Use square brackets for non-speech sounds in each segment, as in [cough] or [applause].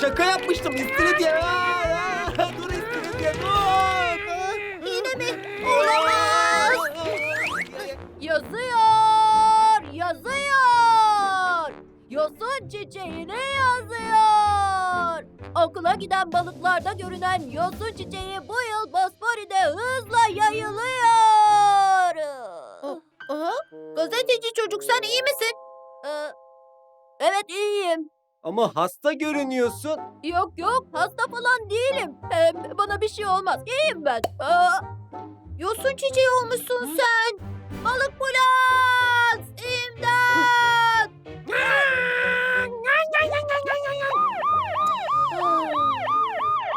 Şaka yapmıştım istiridye. Aa, [laughs] Dur istiridye dur. Yine mi? Olamaz. Yazıyor, yazıyor. Yosun çiçeği ne yazıyor? Okula giden balıklarda görünen yosun çiçeği bu yıl Bosfori'de hızla yayılıyor. Aha, gazeteci çocuk sen iyi misin? Ee, evet iyiyim. Ama hasta görünüyorsun. Yok yok hasta falan değilim. Hem bana bir şey olmaz. İyiyim ben. Aa, Yosun çiçeği olmuşsun sen. balık Polat! İmdat! [laughs]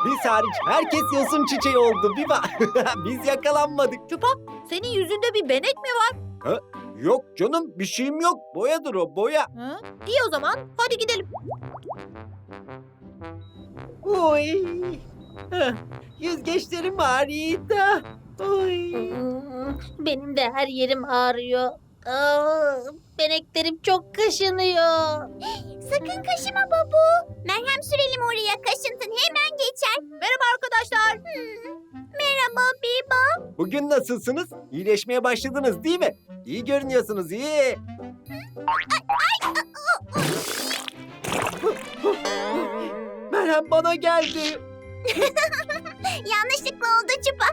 Biz hariç herkes yosun çiçeği oldu. Bir bak. [laughs] Biz yakalanmadık. Çupa senin yüzünde bir benek mi var? Yok canım bir şeyim yok. Boyadır o boya. Ha? İyi o zaman hadi gidelim. Oy. Heh, Yüzgeçlerim ağrıydı. Oy. Benim de her yerim ağrıyor. Aa, beneklerim çok kaşınıyor. Sakın kaşıma babu. Merhem sürelim oraya. Kaşıntın Bugün nasılsınız? İyileşmeye başladınız değil mi? İyi görünüyorsunuz iyi. Merhem bana geldi. [laughs] Yanlışlıkla oldu çupa.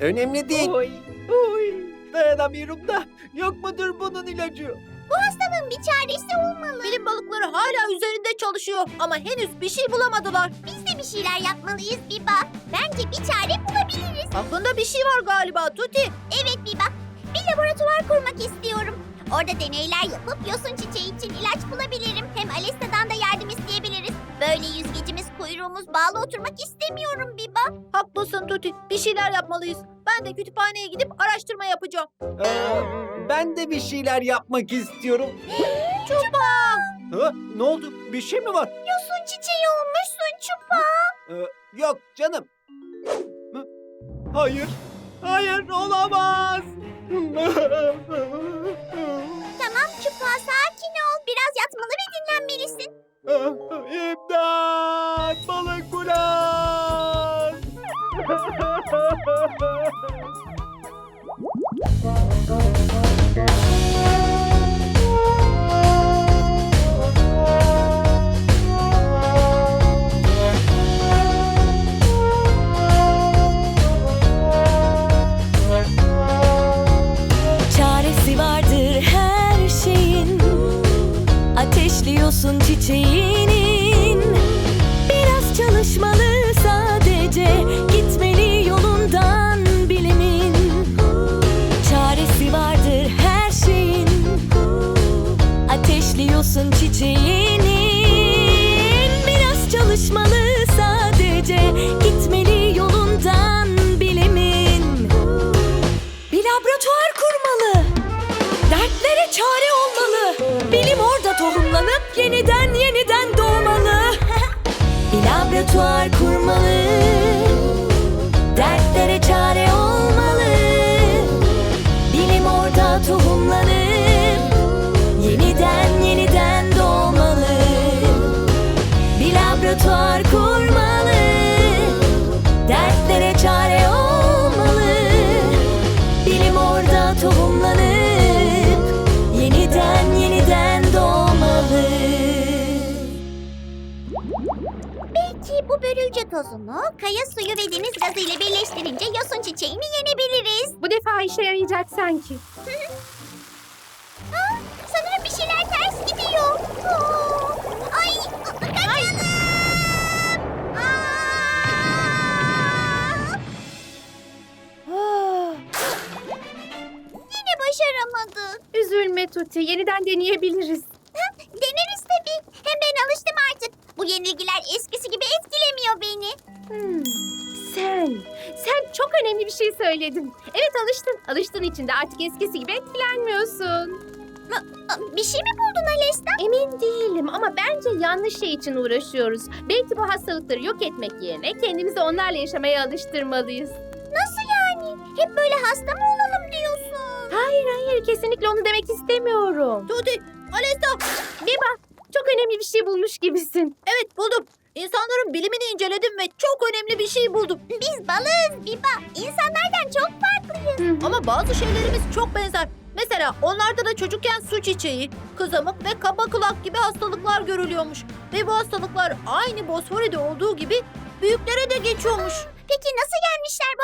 Önemli değil. Oy, oy. Dayanamıyorum da. Yok mudur bunun ilacı? Hastalığın bir çaresi olmalı. Bilim balıkları hala üzerinde çalışıyor ama henüz bir şey bulamadılar. Biz de bir şeyler yapmalıyız Biba. Bence bir çare bulabiliriz. Aklında bir şey var galiba Tuti. Evet Biba. Bir laboratuvar kurmak istiyorum. Orada deneyler yapıp yosun çiçeği için ilaç bulabilirim. Hem Alesta'dan da yardım isteyebiliriz. Böyle yüzgecimiz kuyruğumuz bağlı oturmak istemiyorum Biba. Haklısın Tuti. Bir şeyler yapmalıyız. Ben de kütüphaneye gidip araştırma yapacağım. Ee, ben de bir şeyler yapmak istiyorum. Çupa! Ha, ne oldu? Bir şey mi var? Yosun çiçeği olmuşsun Çupa. Ee, yok canım. Hayır. Hayır olamaz. Tamam Çupa sakin ol. Biraz yatmalı ve dinlenmelisin. İmdat! Çalışmalı laboratuvar kurmalı. Dertlere çare olmalı. Bilim orada tohumlanıp yeniden yeniden doğmalı. Belki bu börülce tozunu kaya suyu ve deniz gazı ile birleştirince yosun çiçeğini yenebiliriz. Bu defa işe yarayacak sanki. [laughs] Aa, sanırım bir şeyler ters gidiyor. Aa, başaramadık. Üzülme Tuti, yeniden deneyebiliriz. Deneriz tabii. Hem ben alıştım artık. Bu yenilgiler eskisi gibi etkilemiyor beni. Hmm, Sen, sen çok önemli bir şey söyledin. Evet alıştın. Alıştığın için de artık eskisi gibi etkilenmiyorsun. Bir şey mi buldun Alesta? Emin değilim ama bence yanlış şey için uğraşıyoruz. Belki bu hastalıkları yok etmek yerine kendimizi onlarla yaşamaya alıştırmalıyız. Hep böyle hasta mı olalım diyorsun? Hayır hayır kesinlikle onu demek istemiyorum. Tuti, Alesta, Biba çok önemli bir şey bulmuş gibisin. Evet buldum. İnsanların bilimini inceledim ve çok önemli bir şey buldum. Biz balığız Biba. İnsanlardan çok farklıyız. Ama bazı şeylerimiz çok benzer. Mesela onlarda da çocukken su çiçeği, kızamık ve kaba kulak gibi hastalıklar görülüyormuş. Ve bu hastalıklar aynı Bosfori'de olduğu gibi büyüklere de geçiyormuş. Peki nasıl yenmişler bu?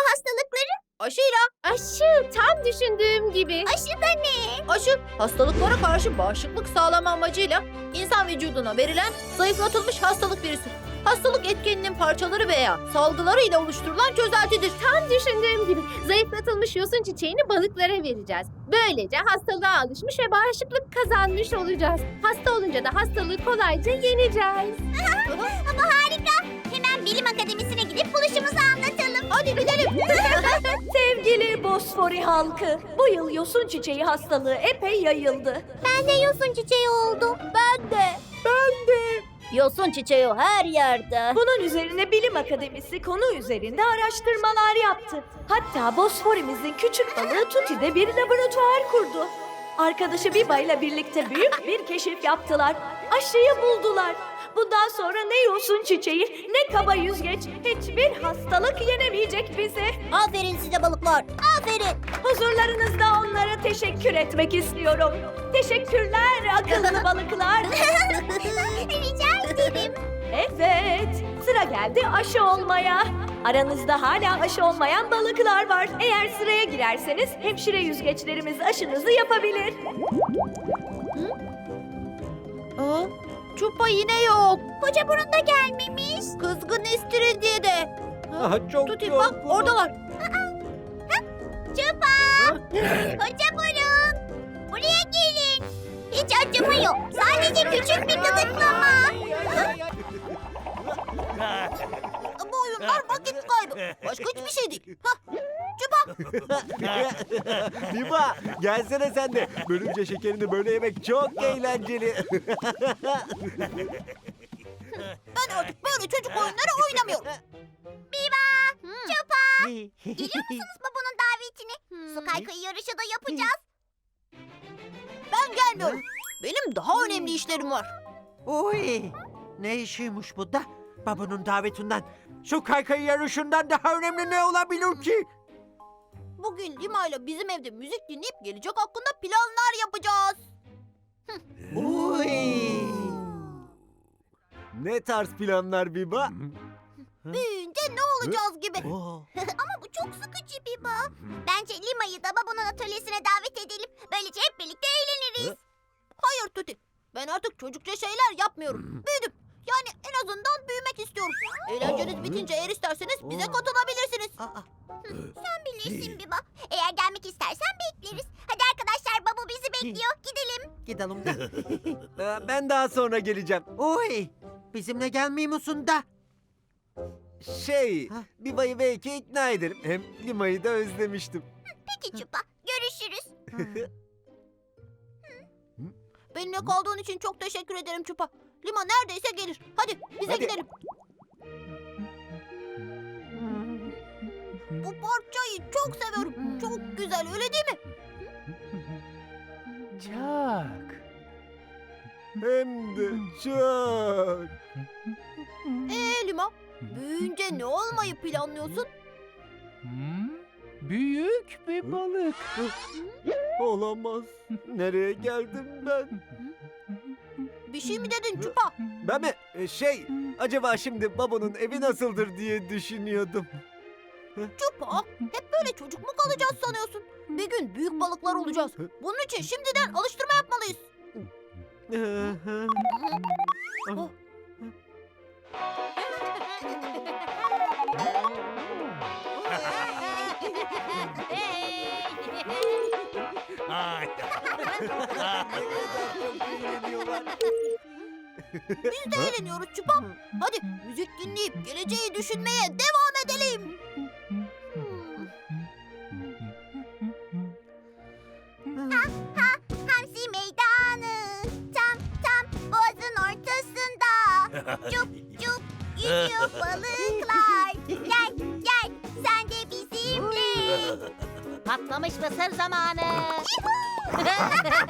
Aşıyla Aşı tam düşündüğüm gibi. Aşı da ne? aşı hastalıklara karşı bağışıklık sağlama amacıyla insan vücuduna verilen zayıflatılmış hastalık virüsü. Hastalık etkeninin parçaları veya salgıları ile oluşturulan çözeltidir. Tam düşündüğüm gibi. Zayıflatılmış yosun çiçeğini balıklara vereceğiz. Böylece hastalığa alışmış ve bağışıklık kazanmış olacağız. Hasta olunca da hastalığı kolayca yeneceğiz. Ama harika. Hemen bilim akademisine gidip buluşumuzu anlatalım. Hadi gidelim. [laughs] Sevgili Bosfori halkı, bu yıl yosun çiçeği hastalığı epey yayıldı. Ben de yosun çiçeği oldum. Ben de. Yosun çiçeği her yerde. Bunun üzerine Bilim Akademisi konu üzerinde araştırmalar yaptı. Hatta Bosfor'imizin küçük balığı Tuti'de bir laboratuvar kurdu. Arkadaşı Biba ile birlikte büyük bir keşif yaptılar. Aşıyı buldular. Bundan sonra ne yosun çiçeği ne kaba yüzgeç hiçbir hastalık yenemeyecek bizi. Aferin size balıklar. Aferin. Huzurlarınızda onlara teşekkür etmek istiyorum. Teşekkürler akıllı [laughs] balıklar. [laughs] Rica ederim. Evet, sıra geldi aşı olmaya. Aranızda hala aşı olmayan balıklar var. Eğer sıraya girerseniz hemşire yüzgeçlerimiz aşınızı yapabilir. Aa, çupa yine yok. Koca burun da gelmemiş. Kızgın istiridye de. Aha, çok Tuti bak yorgunum. oradalar. Çupa. Koca burun. Buraya gelin. Hiç acımı yok. Sadece küçük bir gıdıklama. Bu oyunlar vakit kaybı. Başka hiçbir şey değil. Hah, Biba [laughs] gelsene sen de. Bölünce şekerini böyle yemek çok eğlenceli. [laughs] ben artık böyle çocuk oyunları oynamıyorum. Biba. Çupa. Geliyor [laughs] musunuz babanın davetine? Su kaykayı yarışı da yapacağız. Ben gelmiyorum. Benim daha önemli işlerim var. Oy! Ne işiymiş bu da? Babanın davetinden, şu kaykay yarışından daha önemli ne olabilir ki? Bugün Lima ile bizim evde müzik dinleyip gelecek hakkında planlar yapacağız. Oy! ne tarz planlar Biba? Büyüyünce ne olacağız gibi. Ama bu çok sıkıcı Biba. Bence Lima'yı da babanın atölyesine davet edelim. Böylece hep birlikte eğleniriz. Hayır Tuti. Ben artık çocukça şeyler yapmıyorum. Büyüdüm. Yani en azından büyümek istiyorum. Eğlenceniz bitince eğer isterseniz bize katılabilirsiniz. Aa, Sen bilirsin Biba. Eğer gelmek istersen bekleriz. Hadi arkadaşlar baba bizi bekliyor. Gidelim. gidelim de. [laughs] Ee, Ben daha sonra geleceğim. Oy! Bizimle gelmiyor musun da? Şey, Ha? Biba'yı belki ikna ederim. Hem Lima'yı da özlemiştim. Peki Çupa. Görüşürüz. Benimle kaldığın için çok teşekkür ederim Çupa. Lima neredeyse gelir. Hadi bize Hadi. gidelim. Bu parçayı çok seviyorum. Çok güzel öyle değil mi? Çok. Hem de çok. Ee Lima, büyüyünce ne olmayı planlıyorsun? Hmm, büyük bir balık. Olamaz. Nereye geldim ben? Bir şey mi dedin Çupa? Ben mi? Ee, Şey, acaba şimdi babanın evi nasıldır diye düşünüyordum. Çupa, hep böyle çocuk mu kalacağız sanıyorsun? Bir gün büyük balıklar olacağız. Bunun için şimdiden alıştırma yapmalıyız. [laughs] Biz de eğleniyoruz Çupa. Hadi müzik dinleyip geleceği düşünmeye devam edelim. Hamsi meydanı. Tam tam boğazın ortasında. Cup cup yüzüyor balıklar. Gel gel sen de bizimle. Patlamış mısır zamanı. [laughs]